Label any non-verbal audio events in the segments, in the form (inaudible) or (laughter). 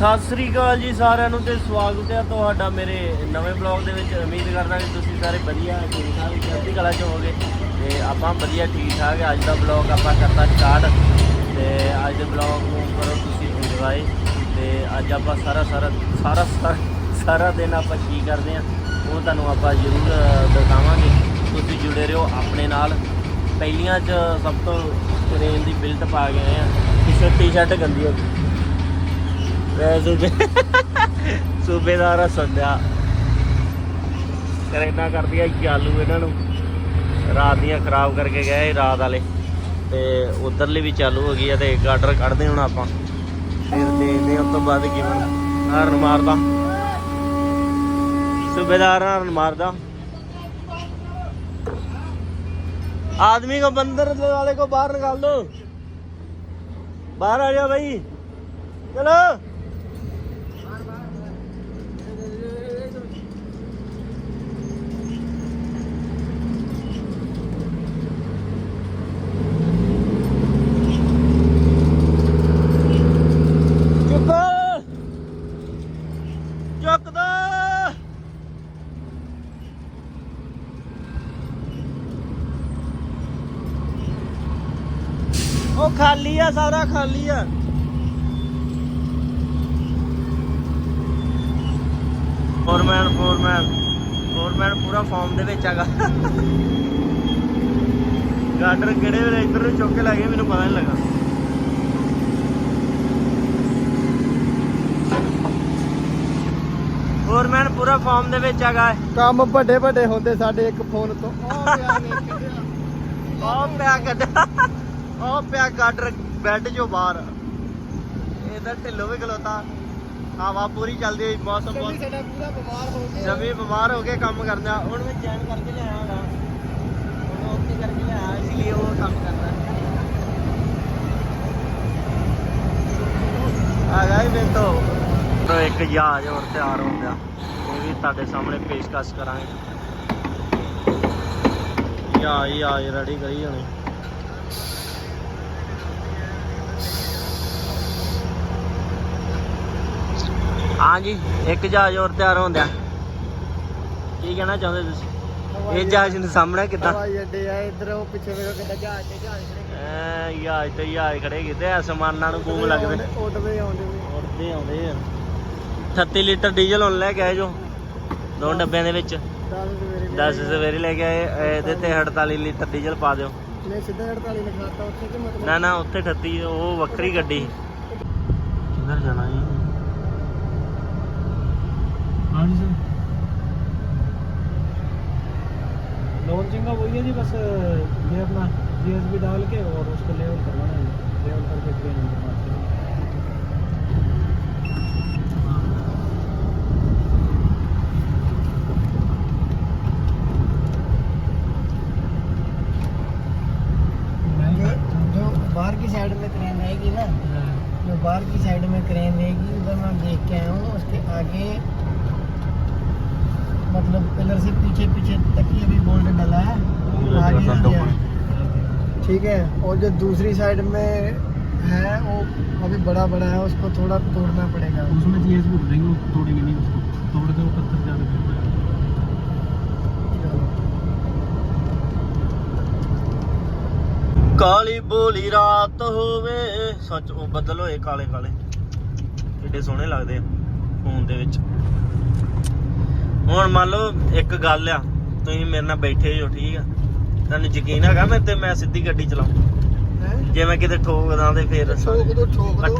ਸਤਿ ਸ੍ਰੀ ਅਕਾਲ ਜੀ ਸਾਰਿਆਂ ਨੂੰ ਤੇ ਸਵਾਗਤ ਹੈ ਤੁਹਾਡਾ ਮੇਰੇ ਨਵੇਂ ਬਲੌਗ ਦੇ ਵਿੱਚ। ਉਮੀਦ ਕਰਦਾ ਕਿ ਤੁਸੀਂ ਸਾਰੇ ਵਧੀਆ, ਠੀਕ ਠਾਕ, ਚੜ੍ਹਦੀ ਕਲਾ ਚ ਹੋਵੋਗੇ ਤੇ ਆਪਾਂ ਵਧੀਆ, ਠੀਕ ਠਾਕ ਅੱਜ ਦਾ ਬਲੌਗ ਆਪਾਂ ਕਰਤਾ ਸਟਾਰਟ ਤੇ ਅੱਜ ਦੇ ਬਲੌਗ ਨੂੰ ਕਰੋ ਤੁਸੀਂ ਇੰਜੋਏ ਤੇ ਅੱਜ ਆਪਾਂ ਸਾਰਾ ਸਾਰਾ ਸਾਰਾ ਸਾਰਾ- ਸਾਰਾ ਦਿਨ ਆਪਾਂ ਕੀ ਕਰਦੇ ਆ ਉਹ ਤੁਹਾਨੂੰ ਆਪਾਂ ਜ਼ਰੂਰ ਦਿਖਾਵਾਂਗੇ। ਤੁਸੀਂ ਜੁੜੇ ਰਹੋ ਆਪਣੇ ਨਾਲ। ਪਹਿਲੀਆਂ ਚ ਸਭ ਤੋਂ ਟ੍ਰੇਨ ਦੀ ਬਿਲਟ ਪਾ ਗਏ ਆ ਟੀ-ਸ਼ਰਟ ਟੀ-ਸ਼ਰਟ ਗੰਦੀ ਹੋ ਗਈ। ਮੈਂ ਸੂਬੇ ਸੂਬੇਦਾਰ ਸੰਧਿਆ। ਕਰਦੀ ਆ ਚਾਲੂ ਇਹਨਾਂ ਨੂੰ। ਰਾਤ ਦੀਆਂ ਖਰਾਬ ਕਰਕੇ ਗਏ ਰਾਤ ਵਾਲੇ। ਤੇ ਉਧਰਲੀ ਵੀ ਚਾਲੂ ਹੋ ਗਈ ਆ ਤੇ ਗਾਰਡਰ ਕੱਢਦੇ ਹੁਣ ਆਪਾਂ। ਫਿਰ ਦੇਖਦੇ ਉਸ ਤੋਂ ਬਾਅਦ ਕੀ ਬਣ ਹਾਰਨ ਮਾਰਦਾ। ਸੂਬੇਦਾਰ ਹਾਰਨ ਮਾਰਦਾ। ਆਦਮੀ ਕੋ ਬੰਦਰ ਵਾਲੇ ਕੋ ਬਾਹਰ ਨਿਕਾਲ ਦੋ। ਬਾਹਰ ਆ ਜਾ ਬਾਈ। ਚਲੋ। ਉਹ ਖਾਲੀ ਆ ਸਾਰਾ ਖਾਲੀ ਆ। ਫੋਰਮੈਨ ਫੋਰਮੈਨ ਫੋਰਮੈਨ ਪੂਰਾ ਫਾਰਮ ਦੇ ਵਿੱਚ ਹੈਗਾ। ਗਾਰਡਰ ਕਿਹੜੇ ਵੇਲੇ ਇੱਧਰ ਨੂੰ ਚੁੱਕ ਕੇ ਲੱਗੇ ਮੈਨੂੰ ਪਤਾ ਨਹੀਂ ਲੱਗਾ। ਫੋਰਮੈਨ ਪੂਰਾ ਫਾਰਮ ਦੇ ਵਿੱਚ ਹੈਗਾ। ਕੰਮ ਵੱਡੇ ਵੱਡੇ ਹੁੰਦੇ ਸਾਡੇ ਇੱਕ ਫੋਨ ਤੋਂ। ਉਹ ਪਿਆ ਵੇਖ (laughs) ਉਹ ਪਿਆ ਕੱਢਿਆ ਉਹ ਪਿਆ ਗਾਡਰ ਬੈੱਡ ਚੋਂ ਬਾਹਰ। ਇਹਦਾ ਢਿੱਲੋ ਵੀ ਖਲੋਤਾ। ਹਵਾ ਪੂਰੀ ਚੱਲਦੀ ਹੋਈ ਮੌਸਮ ਬਹੁਤ ਸਾਡਾ ਪੂਰਾ ਬਿਮਾਰ ਹੋ ਗਿਆ ਜਮੀ ਬਿਮਾਰ ਹੋ ਕੇ ਕੰਮ ਕਰਦਾ ਹੁਣ ਮੈਂ ਚੈਨ ਕਰਕੇ ਲਿਆਇਆ ਹੋਣਾ ਹੁਣ ਉੱਥੇ ਕਰਕੇ ਲਿਆਇਆ ਇਸ ਲਈ ਉਹ ਕੰਮ ਕਰਦਾ। ਆ ਗਏ ਮੈਂ ਤੋਂ। ਤੋਂ ਇੱਕ ਜਹਾਜ਼ ਹੋਰ ਤਿਆਰ ਹੋ ਗਿਆ ਇਹ ਵੀ ਤੁਹਾਡੇ ਸਾਹਮਣੇ ਪੇਸ਼ਕਸ਼ ਕਰਾਂਗੇ। ਜਹਾਜ਼ ਜਹਾਜ਼ ਰੈਡੀ ਕਰੀ ਹੋਣੀ। ਹਾਂਜੀ ਇੱਕ ਜਹਾਜ਼ ਹੋਰ ਤਿਆਰ ਹੁੰਦਾ ਕੀ ਕਹਿਣਾ ਚਾਹੁੰਦੇ ਤੁਸੀਂ? ਇਹ ਜਹਾਜ਼ ਨੂੰ ਸਾਹਮਣੇ ਕਿੱਦਾਂ? ਹਵਾਈ ਅੱਡੇ ਆ ਇੱਧਰ ਉਹ ਪਿੱਛੇ ਵੇਖੋ ਕਿੱਦਾਂ ਜਹਾਜ਼ ਤੇ ਜਹਾਜ਼ ਖੜੇ ਐ ਜਹਾਜ਼ ਤੇ ਜਹਾਜ਼ ਖੜੇ ਕੀਤੇ ਅਸਮਾਨਾਂ ਨੂੰ ਬੂਮ ਲੱਗਦੇ ਉੱਡਦੇ ਆਉਂਦੇ ਆਉਂਦੇ ਆ। 38 ਲੀਟਰ ਡੀਜ਼ਲ ਹੁਣ ਲੈ ਕੇ ਆਏ ਜੋ ਦੋ ਡੱਬਿਆਂ ਦੇ ਵਿੱਚ। 10 ਸਵੇਰੇ 10 ਸਵੇਰੇ ਲੈ ਕੇ ਆਏ ਇਹਦੇ ਤੇ 48 ਲੀਟਰ ਡੀਜ਼ਲ ਪਾ ਦਿਓ। ਨੇ ਸਿੱਧਾ 48 ਲਿਖਾਤਾ ਉੱਥੇ ਕਿ ਮਤਲਬ ਨਾ ਨਾ ਉੱਥੇ 38 ਉਹ ਵੱਖਰੀ ਗੱਡੀ। ਕਿੱਧਰ ਜਾਣਾ ਜੀ? लॉन्चिंग का वही है जी बस ये अपना जीएसबी डाल के और उसको लेवल करवाना है। लेवल करके ट्रेन हैं जो बाहर की साइड में क्रेन रहेगी ना जो बाहर की साइड में क्रेन रहेगी उधर मैं देख के आया हूँ उसके आगे मतलब पिलर से पीछे पीछे तक ही अभी बोल्ट डला है आगे नहीं गया है। ठीक है और जो दूसरी साइड में है वो अभी बड़ा बड़ा है उसको थोड़ा तोड़ना पड़ेगा उसमें जीएस भी उड़ेंगे वो तोड़ेंगे नहीं उसको तोड़ के वो पत्थर जाने देते ਕਾਲੀ ਬੋਲੀ ਰਾਤ ਹੋਵੇ ਸੱਚ ਉਹ ਬੱਦਲ ਹੋਏ ਕਾਲੇ ਕਾਲੇ ਕਿੱਡੇ ਸੋਹਣੇ ਲੱਗਦੇ ਆ ਫੋਨ ਦੇ ਵਿੱਚ ਹੁਣ ਮੰਨ ਲਓ ਇੱਕ ਗੱਲ ਆ ਤੁਸੀਂ ਮੇਰੇ ਨਾਲ ਬੈਠੇ ਹੋ ਠੀਕ ਆ? ਤੁਹਾਨੂੰ ਯਕੀਨ ਹੈਗਾ ਮੈਂ ਤੇ ਮੈਂ ਸਿੱਧੀ ਗੱਡੀ ਚਲਾਉਂ? ਜੇ ਮੈਂ ਕਿਤੇ ਠੋਕਦਾ ਤੇ ਫਿਰ ਠੋਕ ਦੋ ਠੋਕ ਦੋ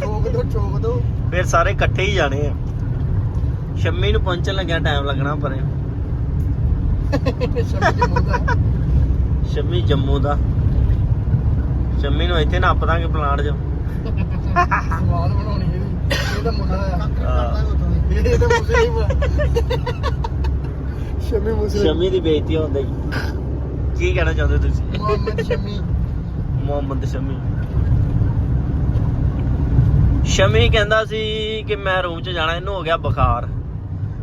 ਠੋਕ ਦੋ। ਠੋਕ ਦੋ ਫਿਰ ਸਾਰੇ ਇਕੱਠੇ ਹੀ ਜਾਣੇ ਆ। ਸ਼ੰਮੀ ਨੂੰ ਪਹੁੰਚਣ ਲੱਗਿਆ ਟਾਈਮ ਲੱਗਣਾ ਪਰੇ। ਸ਼ੰਮੀ ਜੰਮੂ ਦਾ। ਸ਼ੰਮੀ ਨੂੰ ਇੱਥੇ ਨੱਪ ਦਾਂਗੇ ਪਲਾਂਟ 'ਚ। ਸਵਾਦ ਬਣਾਉਣੀ ਤਾਂ ਮੁੰਡਾ ਆ। ਹਾਂ। ਇਹ ਤਾਂ ਮੁਸਲਿਮ ਆ ਸ਼ਮੀ ਮੁਸਲਿਮ। ਸ਼ਮੀ ਦੀ ਬੇਇੱਜ਼ਤੀ ਹੁੰਦਾ ਕੀ ਕਹਿਣਾ ਚਾਹੁੰਦੇ ਤੁਸੀਂ? ਮੁਹੰਮਦ ਸ਼ਮੀ। ਮੁਹੰਮਦ ਸ਼ਮੀ। ਸ਼ਮੀ ਕਹਿੰਦਾ ਸੀ ਕਿ ਮੈਂ ਰੂਮ 'ਚ ਜਾਣਾ ਇਹਨੂੰ ਹੋ ਗਿਆ ਬੁਖਾਰ।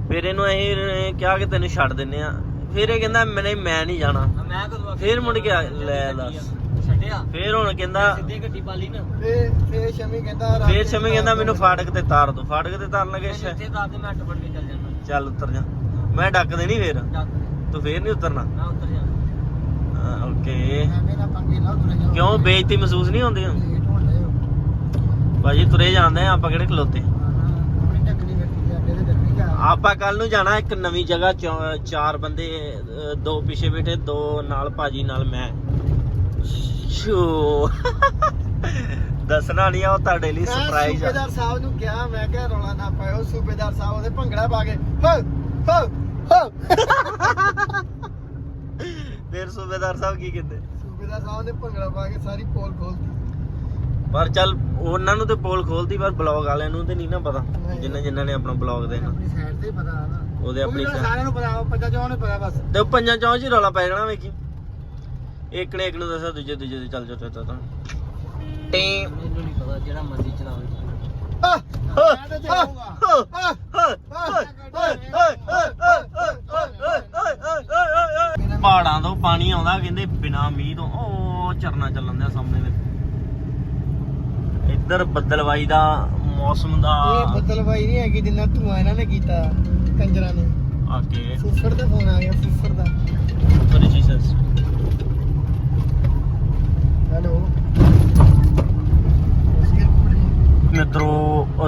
ਫਿਰ ਇਹਨੂੰ ਅਸੀਂ ਕਿਹਾ ਕਿ ਤੈਨੂੰ ਛੱਡ ਦਿੰਨੇ ਆ। ਫਿਰ ਇਹ ਕਹਿੰਦਾ ਮੈਂ ਨਹੀਂ ਮੈਂ ਨਹੀਂ ਜਾਣਾ। ਮੈਂ ਕਦੋਂ ਫਿਰ ਮੁੜ ਕੇ ਆ- ਲੈ ਦੱਸ। ਛੱਡਿਆ। ਫੇਰ ਹੁਣ ਕਹਿੰਦਾ ਸਿੱਧੀ ਗੱਡੀ ਪਾਲੀ ਨਾ। ਫੇਰ ਫੇਰ ਸ਼ਮੀ ਕਹਿੰਦਾ ਰਾਤ ਫੇਰ ਸ਼ਮੀ ਕਹਿੰਦਾ ਮੈਨੂੰ ਫਾਟਕ ਤੇ ਤਾਰ ਦੋ ਫਾਟਕ ਤੇ ਤਾਰਨ ਲੱਗੇ ਅੱਛਾ, ਇੱਥੇ ਤਾਂ ਤੇ ਮੈਂ ਅੱਟ ਫੜ ਕੇ ਚੱਲ ਜਾਣਾ ਚੱਲ ਉਤਰ ਜਾ। ਮੈਂ ਡੱਕ ਦੇਣੀ ਫੇਰ। ਡੱਕ। ਤੂੰ ਫੇਰ ਨਹੀਂ ਉਤਰਨਾ? ਨਾ ਉਤਰ ਜਾ। ਓਕੇ। ਐਵੇਂ ਨਾ ਪੰਗੇ ਲਾ ਤੁਰੇ ਜਾਓ। ਕਿਉਂ? ਬੇਇੱਜ਼ਤੀ ਮਹਿਸੂਸ ਨਹੀਂ ਹੁੰਦੀ ਲੇਟ ਹੋਣ ਡਏ ਹੋ। ਭਾਜੀ ਤੁਰੇ ਜਾਂਦੇ ਆ ਆਪਾਂ ਕਿਹੜੇ ਖਲੋਤੇ? ਆਪਣੀ ਟੱਕਣੀ ਦੇ ਤੇ ਜਾ ਆਪਾਂ ਕੱਲ ਨੂੰ ਜਾਣਾ ਇੱਕ ਨਵੀਂ ਜਗ੍ਹਾ ਚੌ- ਚਾਰ ਬੰਦੇ ਅਹ, ਦੋ ਪਿੱਛੇ ਬੈਠੇ ਦੋ ਨਾਲ ਭਾਜੀ ਨਾਲ ਮੈਂ। ਸ਼ੋ ਦੱਸਣਾ ਨਹੀਂ ਆ ਉਹ ਤੁਹਾਡੇ ਲਈ ਸਰਪ੍ਰਾਈਜ਼ ਆ। ਸੂਬੇਦਾਰ ਸਾਹਿਬ ਨੂੰ ਕਿਹਾ ਮੈਂ ਕਿਹਾ ਰੌਲਾ ਨਾ ਪਾਇਓ ਸੂਬੇਦਾਰ ਸਾਹਿਬ ਉਹਦੇ ਭੰਗੜਾ ਪਾ ਕੇ ਹੋ ਹੋ ਹੋ ਫਿਰ ਸੂਬੇਦਾਰ ਸਾਹਿਬ ਕੀ ਕਹਿੰਦੇ? ਸੂਬੇਦਾਰ ਸਾਹਿਬ ਨੇ ਭੰਗੜਾ ਪਾ ਕੇ ਸਾਰੀ ਪੋਲ ਖੋਲਤੀ। ਪਰ ਚੱਲ ਉਹਨਾਂ ਨੂੰ ਤੇ ਪੋਲ ਖੋਲਦੀ ਪਰ ਬਲੌਗ ਵਾਲਿਆਂ ਨੂੰ ਤੇ ਨਹੀਂ ਨਾ ਪਤਾ ਨਹੀਂ। ਜਿੰਨਾ ਜਿੰਨਾ ਨੇ ਆਪਣਾ ਬਲੌਗ ਦੇਣਾ ਆਪਣੀ ਸਾਈਡ ਤੇ ਹੀ ਪਤਾ ਨਾ ਉਹਦੇ ਆਪਣੀ ਸਾਰਿਆਂ ਨੂੰ ਪਤਾ ਉਹ ਪੰਜਾ ਚੋਂ ਨੂੰ ਪਤਾ ਬਸ। ਤੇ ਉਹ ਪੰਜਾਂ ਚੌਂ ਚ ਹੀ ਰੌਲਾ ਪੈ ਜਾਣਾ ਵੇਖੀ। ਇੱਕ ਨੇ ਇੱਕ ਨੂੰ ਦੱਸਿਆ ਦੂਜੇ ਦੂਜੇ ਦੇ ਚੱਲ ਚੱਲ ਚੱਲ ਟੇ ਮੈਨੂੰ ਨਹੀਂ ਪਤਾ ਜਿਹੜਾ ਮਰਜ਼ੀ ਚਲਾਵੇ ਪਹਾੜਾਂ ਤੋਂ ਪਾਣੀ ਆਉਂਦਾ ਕਹਿੰਦੇ ਬਿਨਾ ਮੀਂਹ ਤੋਂ ਉਹ ਝਰਨਾ ਚੱਲਣ ਦਿਆ ਸਾਹਮਣੇ ਦੇ ਇੱਧਰ ਬੱਦਲਵਾਈ ਦਾ ਮੌਸਮ ਦਾ ਇਹ ਬਦਲਵਾਈ ਨਹੀਂ ਹੈਗੀ ਜਿੰਨਾ ਧੂਆਂ ਇਹਨਾਂ ਨੇ ਕੀਤਾ ਕੰਜਰਾਂ ਨੇ। ਆਕੇ ਫੁੱਫੜ ਦਾ ਫੋਨ ਆ ਗਿਆ ਫੁੱਫੜ ਦਾ। ਪਰ ਜੀਸਸ ਹੈਲੋ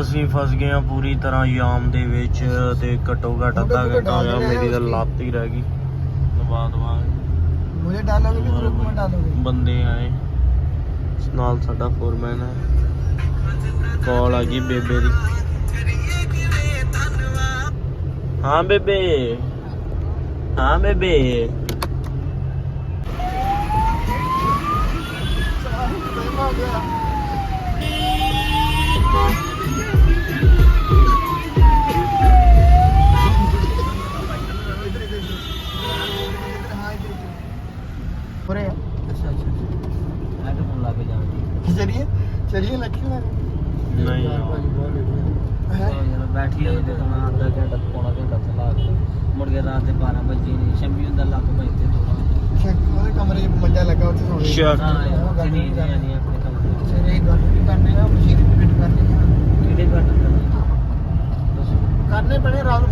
ਅਸੀਂ ਫਸ ਗਏ ਆ ਪੂਰੀ ਤਰ੍ਹਾਂ ਯਾਮ ਦੇ ਵਿੱਚ ਤੇ ਘੱਟੋ ਘੱਟ ਅੱਧਾ ਘੰਟਾ ਹੋਇਆ ਮੇਰੀ ਤਾਂ ਲੱਤ ਹੀ ਰਹਿ ਗਈ ਦਬਾ ਦਬਾ ਕੇ। ਮੁਝੇ ਡਾਲੋਗੇ ਕਿ ग्रुप में डालोगे ਬੰਦੇ ਆਏ ਨਾਲ ਸਾਡਾ ਫੋਰਮੈਨ ਹੈ ਕਾਲ ਆ ਗਈ ਬੇਬੇ ਦੀ ਹਾਂ ਬੇਬੇ ਹਾਂ ਬੇਬੇ हो गया ਨਹੀਂ। ਬੈਠੀ ਹੋਈ ਤੇ ਮੈਂ ਅੱਧਾ ਘੰਟਾ ਪੌਣਾ ਘੰਟਾ ਚਲਾ ਕੇ। ਮੁੜ ਕੇ ਰਾਤ ਦੇ 12 ਵਜੇ ਨਹੀਂ ਸ਼ੰਮੀ ਹੁੰਦਾ ਲੱਕ ਪਈ ਤੇ ਥੋੜਾ ਉਹਦੇ ਕਮਰੇ 'ਚ ਮੰਜਾ ਲੱਗਾ ਉੱਥੇ ਸੌਂ Sure. ਹਾਂ ਨਹੀਂ ਜਾਣੀ ਆਪਣੇ ਕੰਮ ਸਵੇਰੇ ਗੱਲ ਵੀ ਕਰਨੇ ਆ ਮਸ਼ੀਨ ਫਿੱਟ ਕਰਨੀ ਆ। ਕਿਹੜੇ ਘੱਟ ਕਰਨੀ? ਕਰਨੇ ਪੈਣੇ ਰਾਤ